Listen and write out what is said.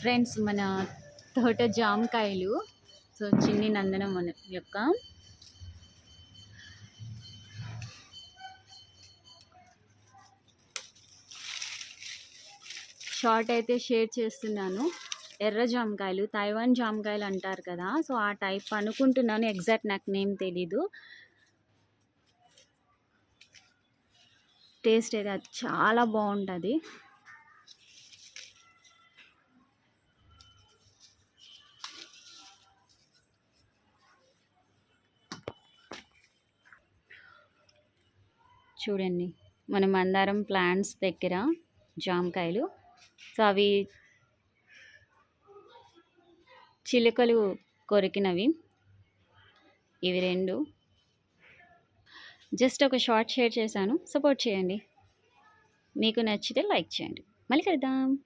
Friends మన తోట జామకాయలు. సో చిన్ని నందనం మన యొక్క షార్ట్ అయితే షేర్ చేస్తున్నాను. ఎర్ర జామకాయలు తైవాన్ జామకాయలు అంటారు కదా. సో ఆ టైప్ అనుకుంటున్నాను. ఎగ్జాక్ట్ నాకు నేమ్ తెలీదు. టేస్ట్ అయితే అది చాలా బాగుంటుంది. చూడండి. మన మందారం ప్లాంట్స్ దగ్గర జామకాయలు. సో అవి చిలుకలు కొరికినవి. ఇవి రెండు. జస్ట్ ఒక షార్ట్ షేర్ చేశాను. సపోర్ట్ చేయండి. మీకు నచ్చితే లైక్ చేయండి. మళ్ళీ కలుద్దాం.